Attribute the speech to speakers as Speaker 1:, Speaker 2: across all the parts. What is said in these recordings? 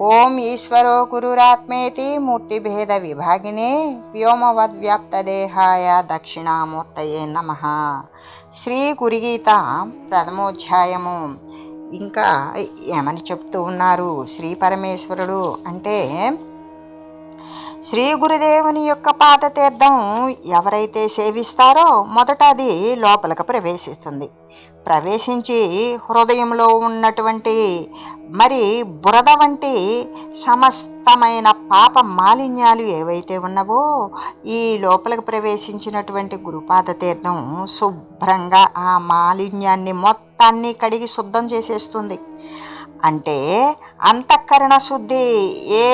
Speaker 1: ఓం ఈశ్వరో గురురాత్మేతి మూర్తిభేద విభాగినే వ్యోమవద్వ్యాప్తదేహాయ దక్షిణామూర్తయే నమ. శ్రీ గురిగీత ప్రథమోధ్యాయము. ఇంకా ఏమని చెప్తూ ఉన్నారు? శ్రీ పరమేశ్వరుడు అంటే శ్రీ గురుదేవుని యొక్క పాదతీర్థం ఎవరైతే సేవిస్తారో మొదట అది లోపలికి ప్రవేశిస్తుంది. ప్రవేశించి హృదయంలో ఉన్నటువంటి మరి బురద వంటి సమస్తమైన పాప మాలిన్యాలు ఏవైతే ఉన్నవో ఈ లోపలికి ప్రవేశించినటువంటి గురుపాద తీర్థం శుభ్రంగా ఆ మాలిన్యాన్ని మొత్తాన్ని కడిగి శుద్ధం చేసేస్తుంది. అంటే అంతఃకరణ శుద్ధి ఏ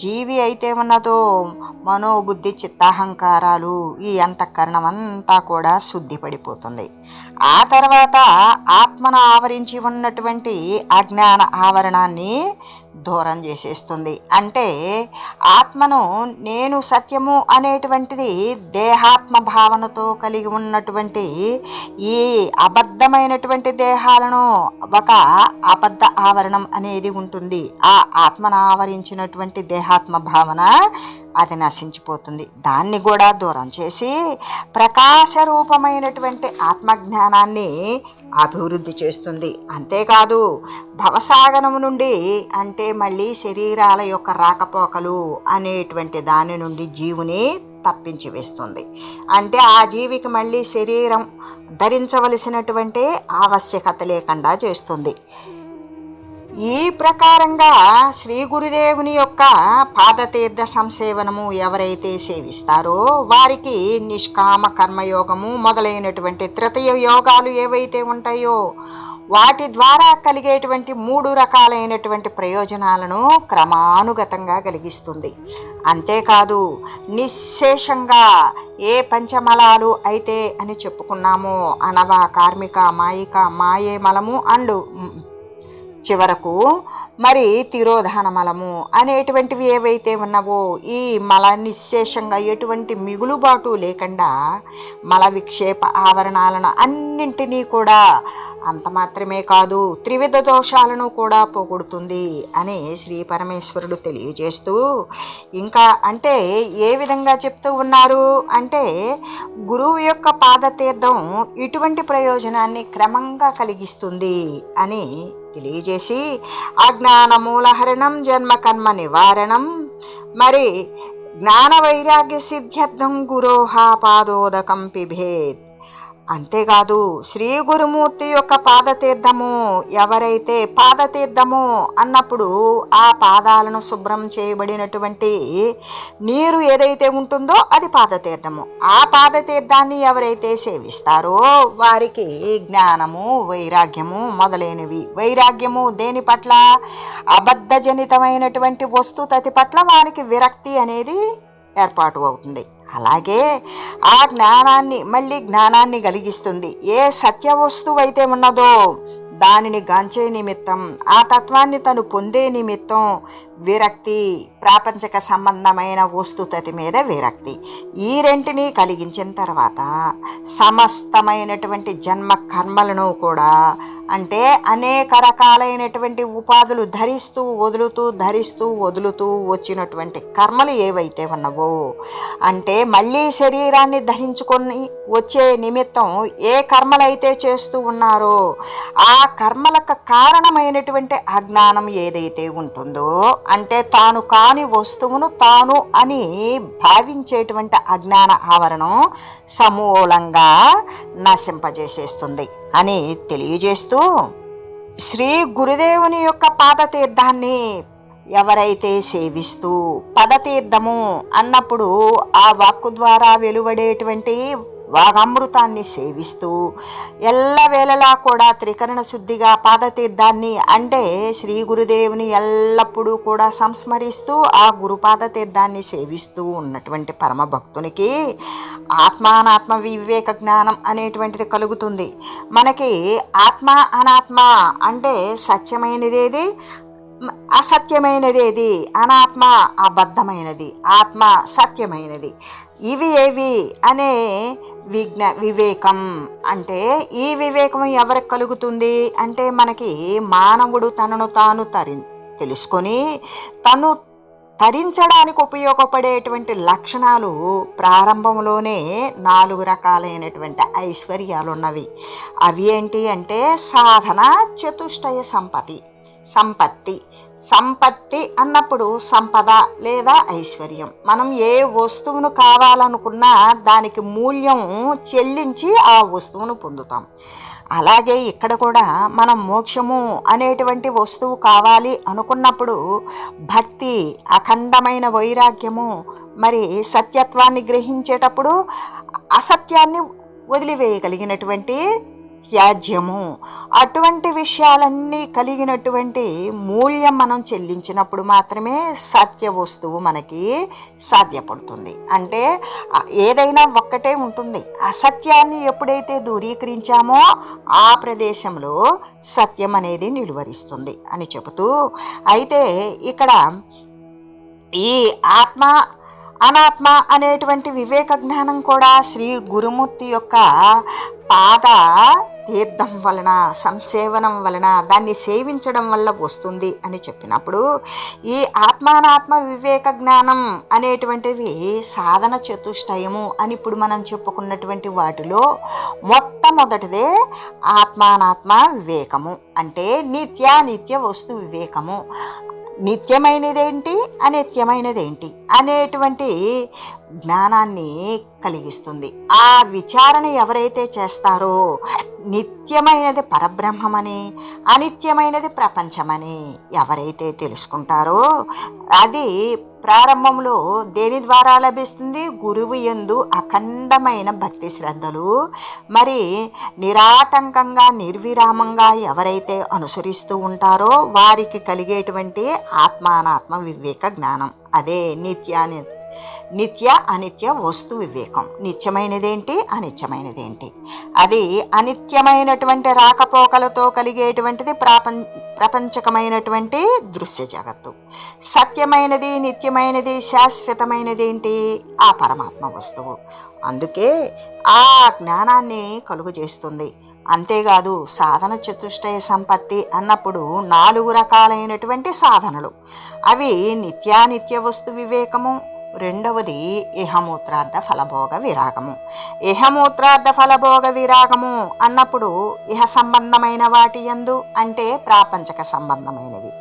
Speaker 1: జీవి అయితే ఉన్నదో మనోబుద్ధి చిత్తాహంకారాలు ఈ అంతఃకరణం అంతా కూడా శుద్ధి పడిపోతుంది ఆ తర్వాత ఆత్మను ఆవరించి ఉన్నటువంటి అజ్ఞాన ఆవరణాన్ని దూరం చేసేస్తుంది. అంటే ఆత్మను నేను సత్యము అనేటువంటిది దేహాత్మ భావనతో కలిగి ఉన్నటువంటి ఈ అబద్ధమైనటువంటి దేహాలను ఒక అబద్ధ ఆవరణం అనేది ఉంటుంది. ఆ ఆత్మను ఆవరించినటువంటి దేహాత్మ భావన అది నశించిపోతుంది. దాన్ని కూడా దూరం చేసి ప్రకాశ రూపమైనటువంటి ఆత్మజ్ఞానాన్ని అభివృద్ధి చేస్తుంది. అంతేకాదు భవసాగనము నుండి అంటే మళ్ళీ శరీరాల యొక్క రాకపోకలు అనేటువంటి దాని నుండి జీవుని తప్పించి వేస్తుంది. అంటే ఆ జీవికి మళ్ళీ శరీరం ధరించవలసినటువంటి ఆవశ్యకత లేకుండా చేస్తుంది. ఈ ప్రకారంగా శ్రీ గురుదేవుని యొక్క పాదతీర్థ సంసేవనము ఎవరైతే సేవిస్తారో వారికి నిష్కామ కర్మయోగము మొదలైనటువంటి తృతీయ యోగాలు ఏవైతే ఉంటాయో వాటి ద్వారా కలిగేటువంటి మూడు రకాలైనటువంటి ప్రయోజనాలను క్రమానుగతంగా కలిగిస్తుంది. అంతేకాదు నిశ్శేషంగా ఏ పంచమలాలు అయితే అని చెప్పుకున్నామో అనవ కార్మిక మాయిక మాయే మలము అండు చివరకు మరి తిరోధాన మలము అనేటువంటివి ఏవైతే ఉన్నవో ఈ మల నిశ్శేషంగా ఎటువంటి మిగులుబాటు లేకుండా మల విక్షేప ఆవరణాలను అన్నింటినీ కూడా అంత మాత్రమే కాదు త్రివిధ దోషాలను కూడా పోగొడుతుంది అని శ్రీ పరమేశ్వరుడు తెలియజేస్తూ ఇంకా అంటే ఏ విధంగా చెప్తూ ఉన్నారు అంటే గురువు యొక్క పాదతీర్థం ఇటువంటి ప్రయోజనాన్ని క్రమంగా కలిగిస్తుంది అని తెలియజేసి అజ్ఞాన మూలహరణం జన్మ కర్మ నివారణం. మరి జ్ఞాన వైరాగ్య సిద్ధ్యర్థం గురోహా పాదోదకం పిభేత్. అంతేకాదు శ్రీ గురుమూర్తి యొక్క పాదతీర్థము ఎవరైతే పాదతీర్థము అన్నప్పుడు ఆ పాదాలను శుభ్రం చేయబడినటువంటి నీరు ఏదైతే ఉంటుందో అది పాదతీర్థము. ఆ పాదతీర్థాన్ని ఎవరైతే సేవిస్తారో వారికి జ్ఞానము వైరాగ్యము మొదలైనవి. వైరాగ్యము దేని పట్ల? అబద్ధజనితమైనటువంటి వస్తుతతి పట్ల వారికి విరక్తి అనేది ఏర్పాటు అవుతుంది. అలాగే ఆ జ్ఞానాన్ని మళ్ళీ జ్ఞానాన్ని కలిగిస్తుంది. ఏ సత్య వస్తువు అయితే ఉన్నదో దానిని గాంచే నిమిత్తం ఆ తత్వాన్ని తను పొందే నిమిత్తం విరక్తి ప్రాపంచక సంబంధమైన వస్తుతతి మీద విరక్తి. ఈ రెంటిని కలిగించిన తర్వాత సమస్తమైనటువంటి జన్మ కర్మలను కూడా అంటే అనేక రకాలైనటువంటి ఉపాధులు ధరిస్తూ వదులుతూ ధరిస్తూ వదులుతూ వచ్చినటువంటి కర్మలు ఏవైతే ఉన్నవో అంటే మళ్ళీ శరీరాన్ని ధరించుకొని వచ్చే నిమిత్తం ఏ కర్మలైతే చేస్తూ ఉన్నారో ఆ కర్మలకు కారణమైనటువంటి అజ్ఞానం ఏదైతే ఉంటుందో అంటే తాను కాని వస్తువును తాను అని భావించేటువంటి అజ్ఞాన ఆవరణం సమూలంగా నశింపజేసేస్తుంది అని తెలియజేస్తూ శ్రీ గురుదేవుని యొక్క పాదతీర్థాన్ని ఎవరైతే సేవిస్తూ పదతీర్థము అన్నప్పుడు ఆ వాక్కు ద్వారా వెలువడేటువంటి వాగమృతాన్ని సేవిస్తూ ఎల్లవేళలా కూడా త్రికరణ శుద్ధిగా పాదతీర్థాన్ని అంటే శ్రీ గురుదేవుని ఎల్లప్పుడూ కూడా సంస్మరిస్తూ ఆ గురుపాద తీర్థాన్ని సేవిస్తూ ఉన్నటువంటి పరమ భక్తునికి ఆత్మానాత్మ వివేక జ్ఞానం అనేటువంటిది కలుగుతుంది. మనకి ఆత్మ అనాత్మ అంటే సత్యమైనదేది? అసత్యమైనదేది? అనాత్మ అబద్ధమైనది. ఆత్మ సత్యమైనది. ఇవి ఏవి? అనే విజ్ఞ వివేకం. అంటే ఈ వివేకం ఎవరికి కలుగుతుంది? అంటే మనకి మానవుడు తనను తాను తరి తెలుసుకొని తను తరించడానికి ఉపయోగపడేటువంటి లక్షణాలు ప్రారంభంలోనే నాలుగు రకాలైనటువంటి ఐశ్వర్యాలు ఉన్నవి అవి ఏంటి అంటే సాధన చతుష్టయ సంపతి. సంపత్తి. సంపత్తి అన్నప్పుడు సంపద లేదా ఐశ్వర్యం. మనం ఏ వస్తువును కావాలనుకున్నా దానికి మూల్యం చెల్లించి ఆ వస్తువును పొందుతాం. అలాగే ఇక్కడ కూడా మనం మోక్షము అనేటువంటి వస్తువు కావాలి అనుకున్నప్పుడు భక్తి అఖండమైన వైరాగ్యము మరి సత్యత్వాన్ని గ్రహించేటప్పుడు అసత్యాన్ని వదిలివేయగలిగినటువంటి త్యాజ్యము అటువంటి విషయాలన్నీ కలిగినటువంటి మూల్యం మనం చెల్లించినప్పుడు మాత్రమే సత్య వస్తువు మనకి సాధ్యపడుతుంది. అంటే ఏదైనా ఒక్కటే ఉంటుంది. అసత్యాన్ని ఎప్పుడైతే దూరీకరించామో ఆ ప్రదేశంలో సత్యం అనేది నిలువరిస్తుంది అని చెబుతూ అయితే ఇక్కడ ఈ ఆత్మ అనాత్మ అనేటువంటి వివేక జ్ఞానం కూడా శ్రీ గురుమూర్తి యొక్క పాద తీర్థం వలన సంసేవనం వలన దాన్ని సేవించడం వల్ల వస్తుంది అని చెప్పినప్పుడు ఈ ఆత్మానాత్మ వివేక జ్ఞానం అనేటువంటివి సాధన చతుష్టయము అని ఇప్పుడు మనం చెప్పుకున్నటువంటి వాటిలో మొట్టమొదటిదే ఆత్మానాత్మ వివేకము. అంటే నిత్యానిత్య వస్తు వివేకము. నిత్యమైనదేంటి? అనిత్యమైనదేంటి? అనేటువంటి జ్ఞానాన్ని కలిగిస్తుంది. ఆ విచారణ ఎవరైతే చేస్తారో నిత్యమైనది పరబ్రహ్మమని అనిత్యమైనది ప్రపంచమని ఎవరైతే తెలుసుకుంటారో అది ప్రారంభంలో దేని ద్వారా లభిస్తుంది? గురువు ఎందు అఖండమైన భక్తి శ్రద్ధలు. మరి నిరాటంకంగా నిర్విరామంగా ఎవరైతే అనుసరిస్తూ ఉంటారో వారికి కలిగేటువంటి ఆత్మానాత్మ వివేక జ్ఞానం. అదే నిత్యాని నిత్య అనిత్య వస్తు వివేకం. నిత్యమైనదేంటి? అనిత్యమైనదేంటి? అది అనిత్యమైనటువంటి రాకపోకలతో కలిగేటువంటిది ప్రాపం ప్రపంచకమైనటువంటి దృశ్య జగత్తు. సత్యమైనది నిత్యమైనది శాశ్వతమైనదేంటి? ఆ పరమాత్మ వస్తువు. అందుకే ఆ జ్ఞానాన్ని కలుగు చేస్తుంది. అంతేకాదు సాధన చతుష్టయ సంపత్తి అన్నప్పుడు నాలుగు రకాలైనటువంటి సాధనలు. అవి నిత్యానిత్య వస్తు వివేకము రెండవది ఇహమూత్రార్థ ఫలభోగ విరాగము. ఇహమూత్రార్థ ఫలభోగ విరాగము అన్నప్పుడు ఇహ సంబంధమైన వాటి ఎందు అంటే ప్రాపంచక సంబంధమైనవి.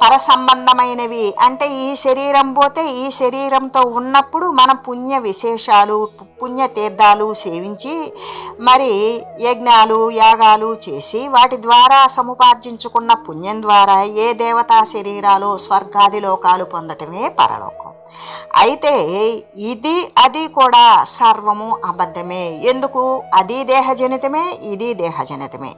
Speaker 1: పర సంబంధమైనవి అంటే ఈ శరీరం పోతే ఈ శరీరంతో ఉన్నప్పుడు మన పుణ్య విశేషాలు పుణ్య తీర్థాలు సేవించి మరి యజ్ఞాలు యాగాలు చేసి వాటి ద్వారా సముపార్జించుకున్న పుణ్యం ద్వారా ఏ దేవతా శరీరాలు స్వర్గాది లోకాలు పొందటమే పరలోకం. అయితే ఇది అది కూడా సర్వము అబద్ధమే. ఎందుకు? అది దేహజనితమే ఇది దేహజనితమే.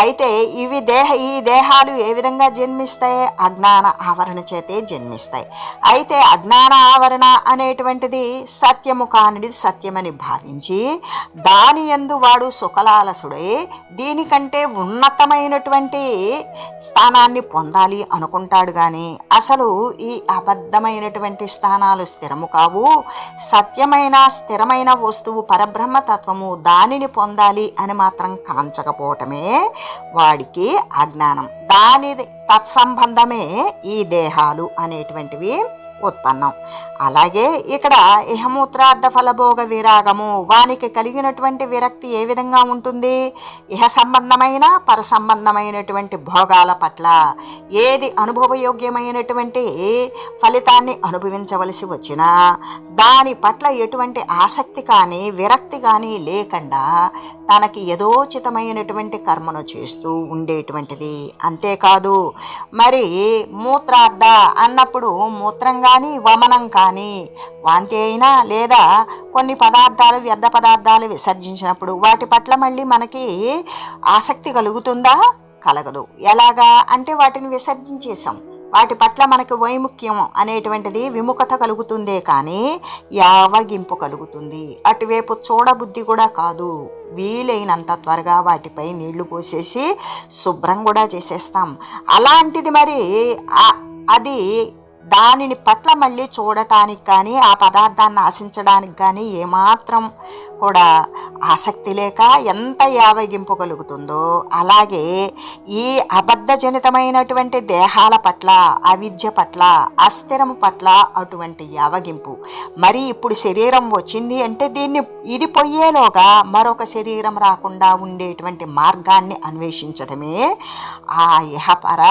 Speaker 1: అయితే ఇవి దేహ ఈ దేహాలు ఏ విధంగా జన్మిస్తాయి అజ్ఞాన ఆవరణ చేతే జన్మిస్తాయి. అయితే అజ్ఞాన ఆవరణ అనేటువంటిది సత్యము కానిది సత్యమని భావించి దాని ఎందు వాడు సుఖలాలసుడై దీనికంటే ఉన్నతమైనటువంటి స్థానాన్ని పొందాలి అనుకుంటాడు కానీ అసలు ఈ అబద్ధమైనటువంటి స్థానాలు స్థిరము కావు. సత్యమైన స్థిరమైన వస్తువు పరబ్రహ్మతత్వము దానిని పొందాలి అని మాత్రం కాంచకపోవటమే వాడికి అజ్ఞానం. దాని తత్సంబంధమే ఈ దేహాలు అనేటువంటివి. ఉత్పన్నం. అలాగే ఇక్కడ ఇహమూత్రార్థ ఫలభోగ విరాగము వానికి కలిగినటువంటి విరక్తి ఏ విధంగా ఉంటుంది? ఇహ సంబంధమైన పర సంబంధమైనటువంటి భోగాల పట్ల ఏది అనుభవయోగ్యమైనటువంటి ఫలితాన్ని అనుభవించవలసి వచ్చినా దాని పట్ల ఎటువంటి ఆసక్తి కానీ విరక్తి కానీ లేకుండా తనకి యథోచితమైనటువంటి కర్మను చేస్తూ ఉండేటువంటిది. అంతేకాదు మరి మూత్రార్థ అన్నప్పుడు మూత్రంగా కానీ వమనం కానీ వాంతి అయినా లేదా కొన్ని పదార్థాలు వ్యర్థ పదార్థాలు విసర్జించినప్పుడు వాటి పట్ల మళ్ళీ మనకి ఆసక్తి కలుగుతుందా? కలగదు. ఎలాగా? అంటే వాటిని విసర్జించేసాం వాటి పట్ల మనకి వైముఖ్యం అనేటువంటిది విముఖత కలుగుతుందే కానీ యావగింపు కలుగుతుంది. అటువైపు చూడబుద్ధి కూడా కాదు. వీలైనంత త్వరగా వాటిపై నీళ్ళు పోసేసి శుభ్రం కూడా చేసేస్తాం. అలాంటిది మరి అది దానిని పట్ల మళ్ళీ చూడటానికి కానీ ఆ పదార్థాన్ని ఆశించడానికి కానీ ఏమాత్రం కూడా ఆసక్తి లేక ఎంత యావగింపు కలుగుతుందో అలాగే ఈ అబద్ధజనితమైనటువంటి దేహాల పట్ల అవిద్య పట్ల అస్థిరం పట్ల అటువంటి యావగింపు. మరి ఇప్పుడు శరీరం వచ్చింది అంటే దీన్ని ఇది పొయ్యేలోగా మరొక శరీరం రాకుండా ఉండేటువంటి మార్గాన్ని అన్వేషించడమే ఆ ఇహపర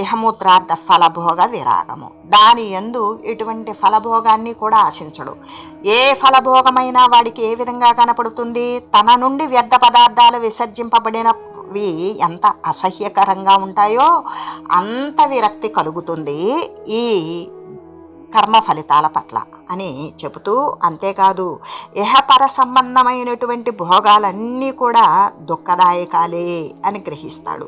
Speaker 1: ఇహమూత్రార్థ ఫలభోగ విరాగము. దాని ఎందు ఎటువంటి ఫలభోగాన్ని కూడా ఆశించడు. ఏ ఫలభోగమైనా వాడికి ఏ విధంగా కనపడుతుంది? తన నుండి వ్యర్థ పదార్థాలు విసర్జింపబడినవి ఎంత అసహ్యకరంగా ఉంటాయో అంత విరక్తి కలుగుతుంది ఈ కర్మ ఫలితాల పట్ల. అని చెబుతూ అంతేకాదు ఇహపర సంబంధమైనటువంటి భోగాలన్నీ కూడా దుఃఖదాయకాలే అని గ్రహిస్తాడు.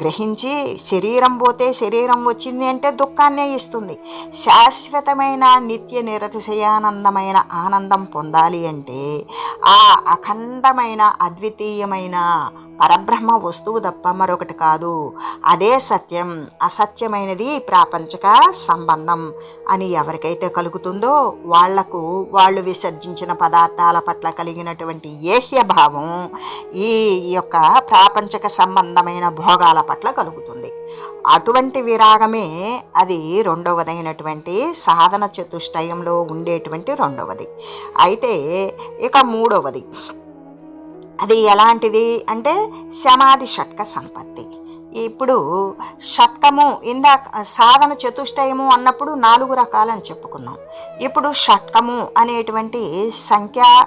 Speaker 1: గ్రహించి శరీరం పోతే శరీరం వచ్చింది అంటే దుఃఖాన్నే ఇస్తుంది. శాశ్వతమైన నిత్య నిరతిశయానందమైన ఆనందం పొందాలి అంటే ఆ అఖండమైన అద్వితీయమైన పరబ్రహ్మ వస్తువు తప్ప మరొకటి కాదు. అదే సత్యం అసత్యమైనది ప్రాపంచక సంబంధం అని ఎవరికైతే కలుగుతుందో వాళ్ళకు వాళ్ళు విసర్జించిన పదార్థాల పట్ల కలిగినటువంటి ఏహ్య భావం ఈ యొక్క ప్రాపంచక సంబంధమైన భోగాల పట్ల కలుగుతుంది. అటువంటి విరాగమే అది రెండవదైనటువంటి సాధన చతుష్టయంలో ఉండేటువంటి రెండవది. అయితే ఇక మూడవది. అది ఎలాంటిది అంటే సమాధి షట్క సంపత్తి. ఇప్పుడు షట్కము ఇందాక సాధన చతుష్టయము అన్నప్పుడు నాలుగు రకాలని చెప్పుకున్నాం. ఇప్పుడు షట్కము అనేటువంటి సంఖ్య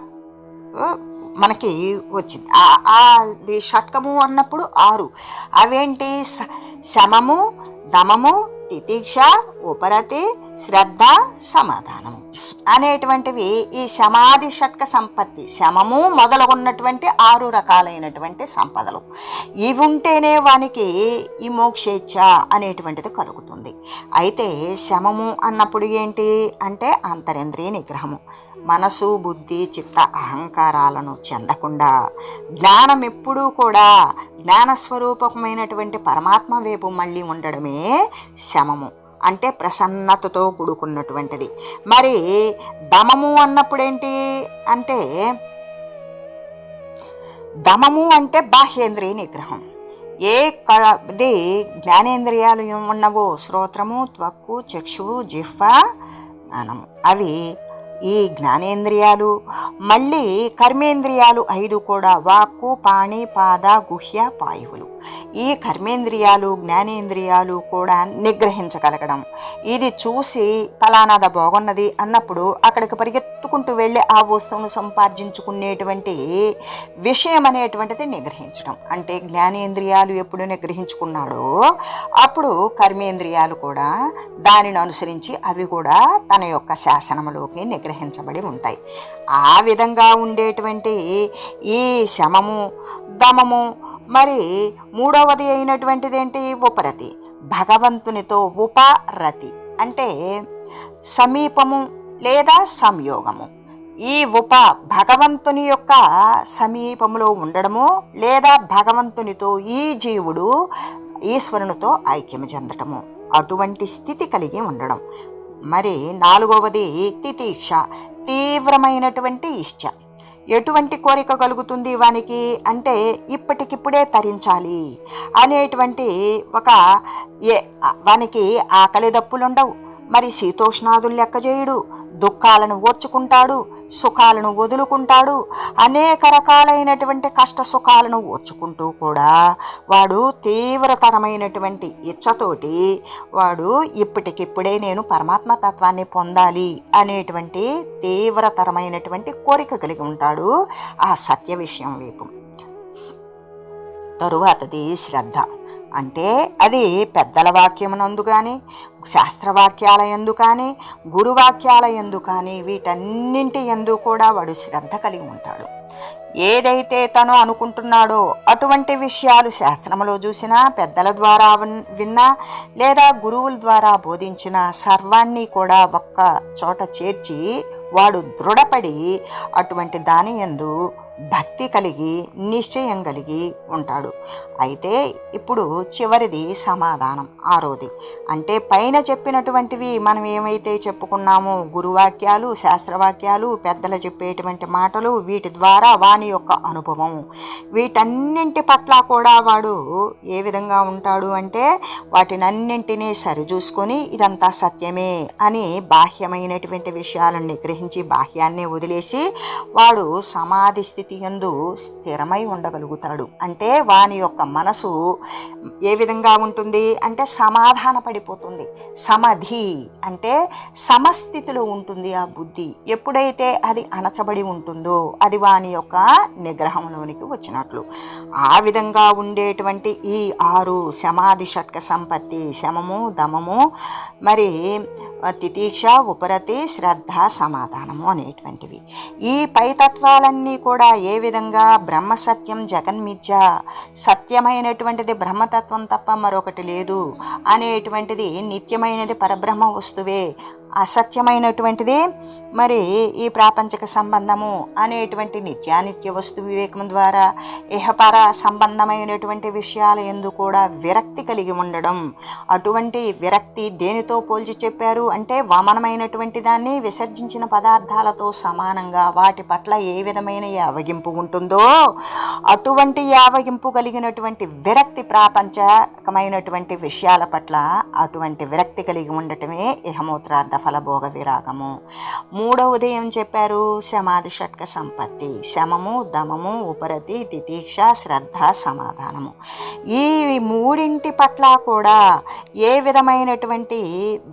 Speaker 1: మనకి వచ్చింది. ఆ- అది షట్కము అన్నప్పుడు ఆరు. అవేంటి? శమము దమము తితీక్ష ఉపరతి శ్రద్ధ సమాధానము అనేటువంటివి ఈ సమాధి షట్క సంపత్తి శమము మొదలగున్నటువంటి ఆరు రకాలైనటువంటి సంపదలు. ఇవి ఉంటేనే వానికి ఈ మోక్షేచ్ఛ అనేటువంటిది కలుగుతుంది. అయితే శమము అన్నప్పుడు ఏంటి? అంటే అంతరింద్రియ నిగ్రహము. మనసు బుద్ధి చిత్త అహంకారాలను చెందకుండా జ్ఞానం ఎప్పుడూ కూడా జ్ఞానస్వరూపకమైనటువంటి పరమాత్మ వైపు మళ్ళీ ఉండడమే శమము. అంటే ప్రసన్నతతో కూడుకున్నటువంటిది. మరి దమము అన్నప్పుడేంటి అంటే దమము అంటే బాహ్యేంద్రియ నిగ్రహం. ఏ కది జ్ఞానేంద్రియాలు ఉన్నవో శ్రోత్రము త్వక్కు చక్షువు జిహ్వ జ్ఞానము. అవి ఈ జ్ఞానేంద్రియాలు మళ్ళీ కర్మేంద్రియాలు ఐదు కూడా వాక్కు పాణి పాద గుహ్య పాయువులు. ఈ కర్మేంద్రియాలు జ్ఞానేంద్రియాలు కూడా నిగ్రహించగలగడం. ఇది చూసి ఫలానాద బాగున్నది అన్నప్పుడు అక్కడికి పరిగెత్తుకుంటూ వెళ్ళి ఆ వస్తువును సంపాదించుకునేటువంటి విషయం అనేటువంటిది నిగ్రహించడం. అంటే జ్ఞానేంద్రియాలు ఎప్పుడు నిగ్రహించుకున్నాడో అప్పుడు కర్మేంద్రియాలు కూడా దానిని అనుసరించి అవి కూడా తన యొక్క శాసనములోకి నిగ్రహించబడి ఉంటాయి. ఆ విధంగా ఉండేటువంటి ఈ శమము దమము మరి మూడవది అయినటువంటిది ఏంటి ఉపరతి. భగవంతునితో ఉపరతి. అంటే సమీపము లేదా సంయోగము. ఈ ఉప భగవంతుని యొక్క సమీపంలో ఉండడము లేదా భగవంతునితో ఈ జీవుడు ఈశ్వరునితో ఐక్యం చెందటము. అటువంటి స్థితి కలిగి ఉండడం. మరి నాలుగవది తితీక్ష తీవ్రమైనటువంటి ఇష్ట. ఎటువంటి కోరిక కలుగుతుంది వానికి? అంటే ఇప్పటికిప్పుడే తరించాలి అనేటువంటి ఒక ఏ వానికి ఆకలి దప్పులుండవు. మరి శీతోష్ణాదులు లెక్క చేయడు. దుఃఖాలను ఓర్చుకుంటాడు సుఖాలను వదులుకుంటాడు. అనేక రకాలైనటువంటి కష్ట సుఖాలను ఓర్చుకుంటూ కూడా వాడు తీవ్రతరమైనటువంటి ఇచ్చతోటి వాడు ఇప్పటికిప్పుడే నేను పరమాత్మ తత్వాన్ని పొందాలి అనేటువంటి తీవ్రతరమైనటువంటి కోరిక కలిగి ఉంటాడు ఆ సత్య విషయం వైపు. తరువాతది శ్రద్ధ. అంటే అది పెద్దల వాక్యమునందు కానీ శాస్త్రవాక్యాల ఎందు కానీ గురువాక్యాల ఎందు కానీ వీటన్నింటి ఎందు కూడా వాడు శ్రద్ధ కలిగి ఉంటాడు. ఏదైతే తను అనుకుంటున్నాడో అటువంటి విషయాలు శాస్త్రములో చూసినా పెద్దల ద్వారా విన్- విన్నా లేదా గురువుల ద్వారా బోధించిన సర్వాన్ని కూడా ఒక్క చోట చేర్చి వాడు దృఢపడి అటువంటి దాని యందు భక్తి కలిగి నిశ్చయం కలిగి ఉంటాడు. అయితే ఇప్పుడు చివరిది సమాధానం ఆరోది. అంటే పైన చెప్పినటువంటివి మనం ఏమైతే చెప్పుకున్నామో గురువాక్యాలు శాస్త్రవాక్యాలు పెద్దలు చెప్పేటువంటి మాటలు వీటి ద్వారా వాని యొక్క అనుభవం. వీటన్నింటి పట్ల కూడా వాడు ఏ విధంగా ఉంటాడు అంటే వాటినన్నింటినీ సరిచూసుకొని ఇదంతా సత్యమే అని బాహ్యమైనటువంటి విషయాలను నిగ్రహించి బాహ్యాన్ని వదిలేసి వాడు సమాధి స్థితి యందు స్థిరమై ఉండగలుగుతాడు. అంటే వాని యొక్క మనసు ఏ విధంగా ఉంటుంది? అంటే సమాధాన పడిపోతుంది సమధి అంటే సమస్థితిలో ఉంటుంది ఆ బుద్ధి. ఎప్పుడైతే అది అణచబడి ఉంటుందో అది వాని యొక్క నిగ్రహంలోనికి వచ్చినట్లు. ఆ విధంగా ఉండేటువంటి ఈ ఆరు సమాధి షట్క సంపత్తి శమము దమము మరి తితీక్ష ఉపరతి శ్రద్ధ సమాధానము అనేటువంటివి. ఈ పై తత్వాలన్నీ కూడా ఏ విధంగా బ్రహ్మ సత్యం జగన్మిథ్య సత్యమైనటువంటిది బ్రహ్మతత్వం తప్ప మరొకటి లేదు అనేటువంటిది నిత్యమైనది పరబ్రహ్మ వస్తువే అసత్యమైనటువంటిది. మరి ఈ ప్రాపంచక సంబంధము అనేటువంటి నిత్యానిత్య వస్తు వివేకం ద్వారా ఇహపర సంబంధమైనటువంటి విషయాల ఎందు కూడా విరక్తి కలిగి ఉండడం. అటువంటి విరక్తి దేనితో పోల్చి చెప్పారు? అంటే వామనమైనటువంటి దాన్ని విసర్జించిన పదార్థాలతో సమానంగా వాటి పట్ల ఏ విధమైన యావగింపు ఉంటుందో అటువంటి యావగింపు కలిగినటువంటి విరక్తి ప్రాపంచకమైనటువంటి విషయాల పట్ల అటువంటి విరక్తి కలిగి ఉండటమే ఇహమూత్రార్థ ఫలభోగ విరాగము. మూడవది ఏం చెప్పారు సమాధి షట్క సంపత్తి శమము దమము ఉపరతి తితీక్ష శ్రద్ధ సమాధానము. ఈ మూడింటి పట్ల కూడా ఏ విధమైనటువంటి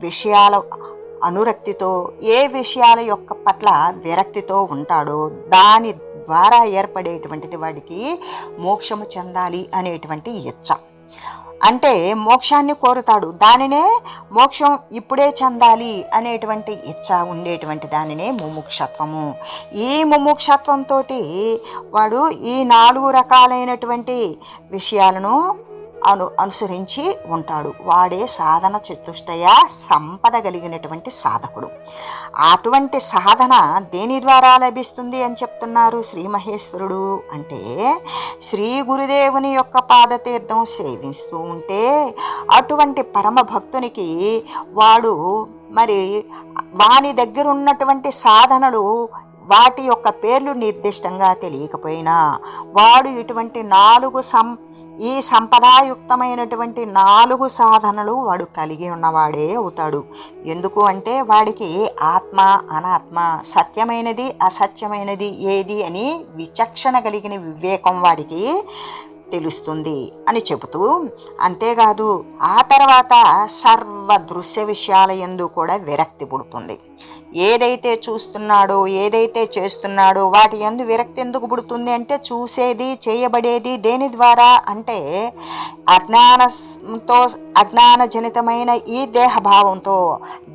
Speaker 1: విషయాల అనురక్తితో ఏ విషయాల యొక్క పట్ల విరక్తితో ఉంటాడో దాని ద్వారా ఏర్పడేటువంటిది వాడికి మోక్షము చెందాలి అనేటువంటి ఇచ్చ. అంటే మోక్షాన్ని కోరుతాడు. దానినే మోక్షం ఇప్పుడే చెందాలి అనేటువంటి ఇచ్చ ఉండేటువంటి దానినే ముముక్షత్వము. ఈ ముముక్షత్వంతో వాడు ఈ నాలుగు రకాలైనటువంటి విషయాలను అను అనుసరించి ఉంటాడు. వాడే సాధన చతుష్టయ సంపద కలిగినటువంటి సాధకుడు. అటువంటి సాధన దేని ద్వారా లభిస్తుంది అని చెప్తున్నారు శ్రీ మహేశ్వరుడు అంటే శ్రీ గురుదేవుని యొక్క పాదతీర్థం సేవిస్తూ ఉంటే అటువంటి పరమ భక్తునికి వాడు మరి వాని దగ్గర ఉన్నటువంటి సాధనలు వాటి యొక్క పేర్లు నిర్దిష్టంగా తెలియకపోయినా వాడు ఇటువంటి నాలుగు సం ఈ సంపదాయుక్తమైనటువంటి నాలుగు సాధనలు వాడు కలిగి ఉన్నవాడే అవుతాడు. ఎందుకు అంటే వాడికి ఆత్మ అనాత్మ సత్యమైనది అసత్యమైనది ఏది అని విచక్షణ కలిగిన వివేకం వాడికి తెలుస్తుంది అని చెబుతూ అంతేకాదు ఆ తర్వాత సర్వ దృశ్య విషయాల ఎందు కూడా విరక్తి పుడుతుంది. ఏదైతే చూస్తున్నాడో ఏదైతే చేస్తున్నాడో వాటి ఎందు విరక్తి ఎందుకు పుడుతుంది అంటే చూసేది చేయబడేది దేని ద్వారా అంటే అజ్ఞానంతో అజ్ఞానజనితమైన ఈ దేహభావంతో.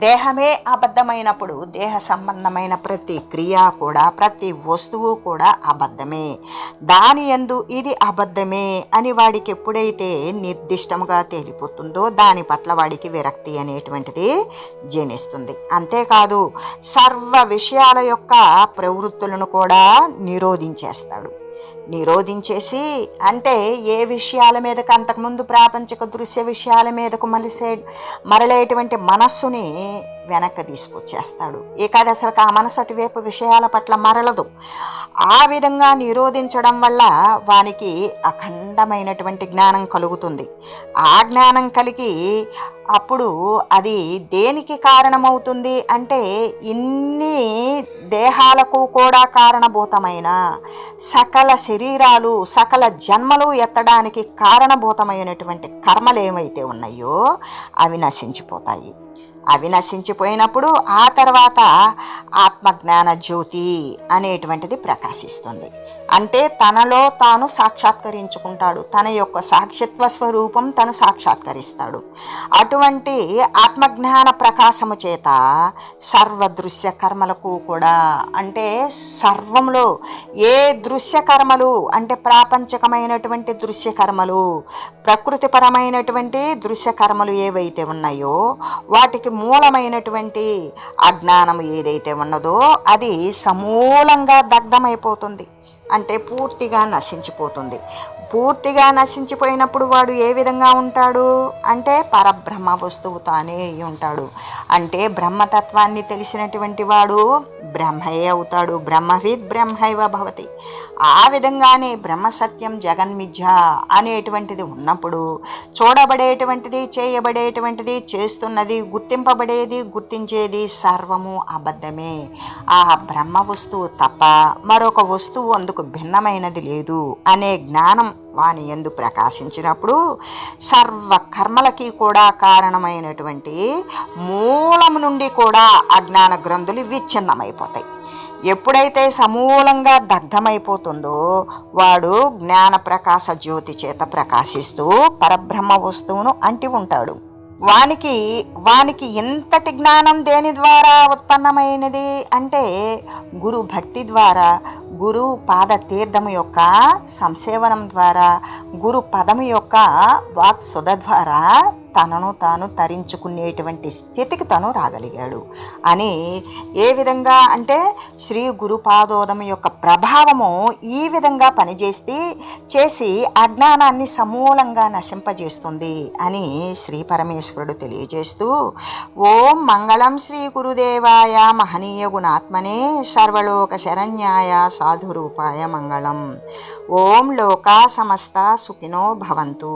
Speaker 1: దేహమే అబద్ధమైనప్పుడు దేహ సంబంధమైన ప్రతి క్రియ కూడా ప్రతి వస్తువు కూడా అబద్ధమే. దాని ఎందు ఇది అబద్ధమే అని వాడికి ఎప్పుడైతే నిర్దిష్టముగా తేలిపోతుందో దాని పట్ల వాడికి విరక్తి అనేటువంటిది జనిస్తుంది. అంతేకాదు సర్వ విషయాల యొక్క ప్రవృత్తులను కూడా నిరోధించేస్తాడు. నిరోధించేసి అంటే ఏ విషయాల మీదకు అంతకుముందు ప్రాపంచిక దృశ్య విషయాల మీదకు మలిసే మరలేటువంటి మనస్సుని వెనక్కి తీసుకొచ్చేస్తాడు. ఇక అది అసలు ఆ మనసు అటువైపు విషయాల పట్ల మరలదు. ఆ విధంగా నిరోధించడం వల్ల వానికి అఖండమైనటువంటి జ్ఞానం కలుగుతుంది. ఆ జ్ఞానం కలిగి అప్పుడు అది దేనికి కారణమవుతుంది అంటే ఇన్ని దేహాలకు కూడా కారణభూతమైన సకల శరీరాలు సకల జన్మలు ఎత్తడానికి కారణభూతమైనటువంటి కర్మలు ఏమైతే ఉన్నాయో అవి నశించిపోతాయి. అవి నశించిపోయినప్పుడు ఆ తర్వాత ఆత్మజ్ఞాన జ్యోతి అనేటువంటిది ప్రకాశిస్తుంది. అంటే తనలో తాను సాక్షాత్కరించుకుంటాడు. తన యొక్క సాక్షిత్వ స్వరూపం తను సాక్షాత్కరిస్తాడు. అటువంటి ఆత్మజ్ఞాన ప్రకాశము చేత సర్వ దృశ్య కర్మలకు కూడా అంటే సర్వంలో ఏ దృశ్య కర్మలు అంటే ప్రాపంచకమైనటువంటి దృశ్య కర్మలు ప్రకృతిపరమైనటువంటి దృశ్య కర్మలు ఏవైతే ఉన్నాయో వాటికి మూలమైనటువంటి అజ్ఞానం ఏదైతే ఉన్నదో అది సమూలంగా దగ్ధమైపోతుంది. అంటే పూర్తిగా నశించిపోతుంది. పూర్తిగా నశించిపోయినప్పుడు వాడు ఏ విధంగా ఉంటాడు? అంటే పరబ్రహ్మ వస్తువు తానే అయి ఉంటాడు. అంటే బ్రహ్మతత్వాన్ని తెలిసినటువంటి వాడు బ్రహ్మయే అవుతాడు. బ్రహ్మవిద్ బ్రహ్మైవ భవతి. ఆ విధంగానే బ్రహ్మ సత్యం జగన్మిథ్య అనేటువంటిది ఉన్నప్పుడు చూడబడేటువంటిది చేయబడేటువంటిది చేస్తున్నది గుర్తింపబడేది గుర్తించేది సర్వము అబద్ధమే. ఆ బ్రహ్మ వస్తువు తప్ప మరొక వస్తువు అందుకు భిన్నమైనది లేదు. అనే జ్ఞానం వాని ఎందు ప్రకాశించినప్పుడు సర్వ కర్మలకి కూడా కారణమైనటువంటి మూలము నుండి కూడా అజ్ఞాన గ్రంథులు విచ్ఛిన్నమైపోతాయి. ఎప్పుడైతే సమూలంగా దగ్ధమైపోతుందో వాడు జ్ఞాన ప్రకాశ జ్యోతి చేత ప్రకాశిస్తూ పరబ్రహ్మ వస్తువును అంటి ఉంటాడు. వానికి వానికి ఇంతటి జ్ఞానం దేని ద్వారా ఉత్పన్నమైనది అంటే గురు భక్తి ద్వారా గురు పాద తీర్థము యొక్క సంసేవనం ద్వారా గురు పదము యొక్క వాక్ సుధ ద్వారా తనను తాను తరించుకునేటువంటి స్థితికి తను రాగలిగాడు. అని ఏ విధంగా అంటే శ్రీ గురుపాదోదం యొక్క ప్రభావము ఈ విధంగా పనిచేస్తే చేసి అజ్ఞానాన్ని సమూలంగా నశింపజేస్తుంది అని శ్రీ పరమేశ్వరుడు తెలియజేస్తూ ఓం మంగళం శ్రీ గురుదేవాయ మహనీయ గుణాత్మనే సర్వలోక శరణ్యాయ సాధురూపాయ మంగళం. ఓం లోకా సమస్త సుఖినో భవంతు.